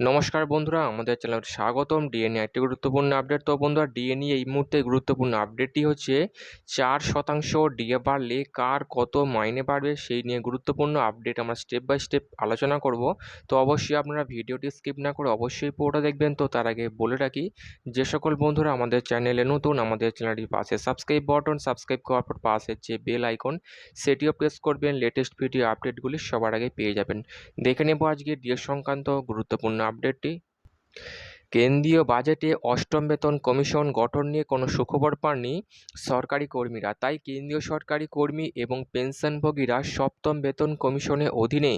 নমস্কার বন্ধুরা, আমাদের চ্যানেলে স্বাগতম। ডিএনএ একটি গুরুত্বপূর্ণ আপডেট তো বন্ধুরা ডিএনএ এই মুহূর্তে গুরুত্বপূর্ণ আপডেটটি হচ্ছে চার শতাংশ ডিএ বাড়লে কার কত মাইনে বাড়বে, সেই নিয়ে গুরুত্বপূর্ণ আপডেট আমরা স্টেপ বাই স্টেপ আলোচনা করব। তো অবশ্যই আপনারা ভিডিওটি স্কিপ না করে অবশ্যই পুরোটা দেখবেন। তো তার আগে বলে রাখি, যে সকল বন্ধুরা আমাদের চ্যানেলে নতুন, আমাদের চ্যানেলটির পাশে সাবস্ক্রাইব বটন সাবস্ক্রাইব করার পর পাশে যে বেল আইকন সেটিও প্রেস করবেন। লেটেস্ট ভিডিও আপডেটগুলি সবার আগে পেয়ে যাবেন। দেখে নেব আজকে ডিএ সংক্রান্ত গুরুত্বপূর্ণ আপডেটটি? কেন্দ্রীয় বাজেটে অষ্টম বেতন কমিশন গঠন নিয়ে কোনো সুখবর পাননি সরকারি কর্মীরা। তাই কেন্দ্রীয় সরকারি কর্মী এবং পেনশনভোগীরা সপ্তম বেতন কমিশনের অধীনে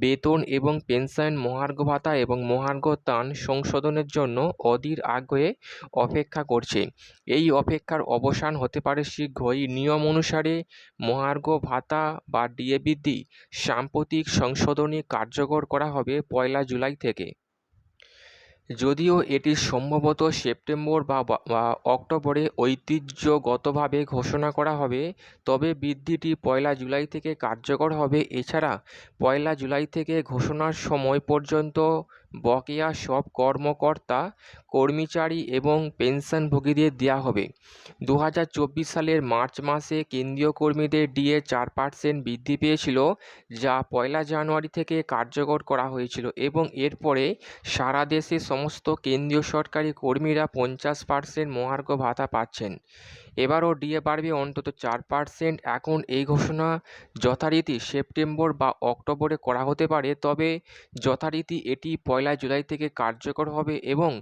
বেতন এবং পেনশন, মহার্ঘ ভাতা এবং মহার্ঘ তান সংশোধনের জন্য অধীর আগ্রহে অপেক্ষা করছে। এই অপেক্ষার অবসান হতে পারে শীঘ্রই। নিয়ম অনুসারে মহার্ঘ ভাতা বা ডিএ বৃদ্ধি সাম্প্রতিক সংশোধনী কার্যকর করা হবে পয়লা জুলাই থেকে। যদিও এটি সম্ভবত সেপ্টেম্বর বা অক্টোবরে ঐতিহ্যগতভাবে ঘোষণা করা হবে, তবে বৃদ্ধিটি পয়লা জুলাই থেকে কার্যকর হবে। এছাড়া পয়লা জুলাই থেকে ঘোষণার সময় পর্যন্ত বকেয়া সব কর্মকর্তা, কর্মচারী এবং পেনশনভোগীদের দেওয়া হবে। দু হাজার চব্বিশ সালের মার্চ মাসে কেন্দ্রীয় কর্মীদের ডিএ চার পার্সেন্ট বৃদ্ধি পেয়েছিল, যা পয়লা জানুয়ারি থেকে কার্যকর করা হয়েছিল এবং এরপরে সারা দেশে সমস্ত কেন্দ্রীয় সরকারি কর্মীরা পঞ্চাশ পার্সেন্ট মহার্ঘ ভাতা পাচ্ছেন। এবারও ডিএ বাড়বে অন্তত চার পার্সেন্ট। এখন এই ঘোষণা যথারীতি সেপ্টেম্বর বা অক্টোবরে করা হতে পারে, তবে যথারীতি এটি পয়লা জুলাই থেকে কার্যকর হবে এবং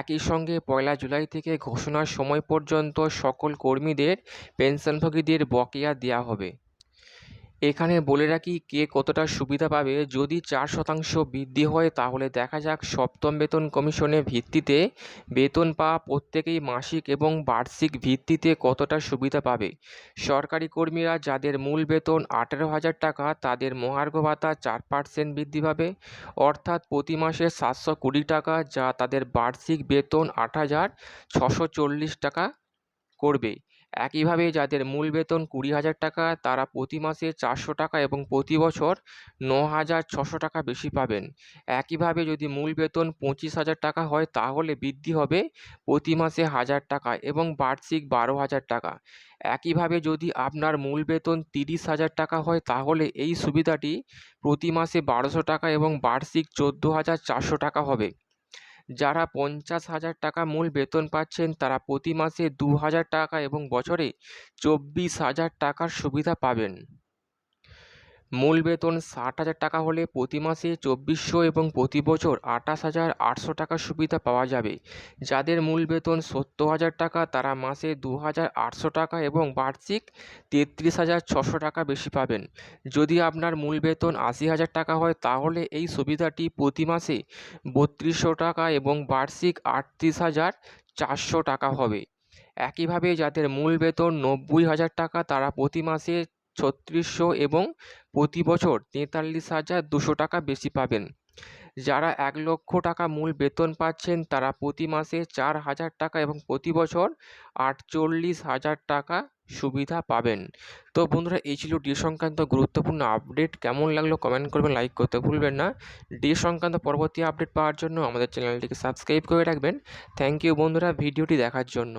একই সঙ্গে পয়লা জুলাই থেকে ঘোষণার সময় পর্যন্ত সকল কর্মীদের, পেনশনভোগীদের বকেয়া দেওয়া হবে। এখানে বলে রাখি কে কতটা সুবিধা পাবে। যদি চার শতাংশ বৃদ্ধি হয়, তাহলে দেখা যাক সপ্তম বেতন কমিশনের ভিত্তিতে বেতন পাওয়া প্রত্যেকেই মাসিক এবং বার্ষিক ভিত্তিতে কতটা সুবিধা পাবে। সরকারি কর্মীরা যাদের মূল বেতন আঠেরো হাজার টাকা, তাদের মহার্ঘ ভাতা চার পার্সেন্ট বৃদ্ধি পাবে। অর্থাৎ প্রতি মাসে সাতশো কুড়ি টাকা, যা তাদের বার্ষিক বেতন আট হাজার ছশো চল্লিশ টাকা করবে। একইভাবে যাদের মূল বেতন কুড়ি হাজার টাকা, তারা প্রতি মাসে চারশো টাকা এবং প্রতি বছর ন হাজার ছশো টাকা বেশি পাবেন। একইভাবে যদি মূল বেতন পঁচিশ হাজার টাকা হয়, তাহলে বৃদ্ধি হবে প্রতি মাসে হাজার টাকা এবং বার্ষিক বারো হাজার টাকা। একইভাবে যদি আপনার মূল বেতন তিরিশ হাজার টাকা হয়, তাহলে এই সুবিধাটি প্রতি মাসে বারোশো টাকা এবং বার্ষিক চোদ্দ হাজার চারশো টাকা হবে। যারা পঞ্চাশ হাজার টাকা মূল বেতন পাচ্ছেন, তারা প্রতি মাসে দু হাজার টাকা এবং বছরে চব্বিশ হাজার টাকার সুবিধা পাবেন। মূল বেতন ষাট হাজার টাকা হলে প্রতি মাসে চব্বিশশো এবং প্রতি বছর আঠাশ হাজার আটশো টাকার সুবিধা পাওয়া যাবে। যাদের মূল বেতন সত্তর হাজার টাকা, তারা মাসে দু হাজার আটশো টাকা এবং বার্ষিক তেত্রিশ হাজার ছশো টাকা বেশি পাবেন। যদি আপনার মূল বেতন আশি হাজার টাকা হয়, তাহলে এই সুবিধাটি প্রতি মাসে বত্রিশশো টাকা এবং বার্ষিক আটত্রিশ হাজার চারশো টাকা হবে। একইভাবে যাদের মূল বেতন নব্বই হাজার টাকা, তারা প্রতি মাসে ছত্রিশশো এবং প্রতি বছর তেতাল্লিশ হাজার দুশো টাকা বেশি পাবেন। যারা এক লক্ষ টাকা মূল বেতন পাচ্ছেন, তারা প্রতি মাসে চার হাজার টাকা এবং প্রতি বছর আটচল্লিশ হাজার টাকা সুবিধা পাবেন। তো বন্ধুরা, এই ছিল ডি সংক্রান্ত গুরুত্বপূর্ণ আপডেট। কেমন লাগল কমেন্ট করবেন, লাইক করতে ভুলবেন না। ডি সংক্রান্ত পরবর্তী আপডেট পাওয়ার জন্য আমাদের চ্যানেলটিকে সাবস্ক্রাইব করে রাখবেন। থ্যাংক ইউ বন্ধুরা, ভিডিওটি দেখার জন্য।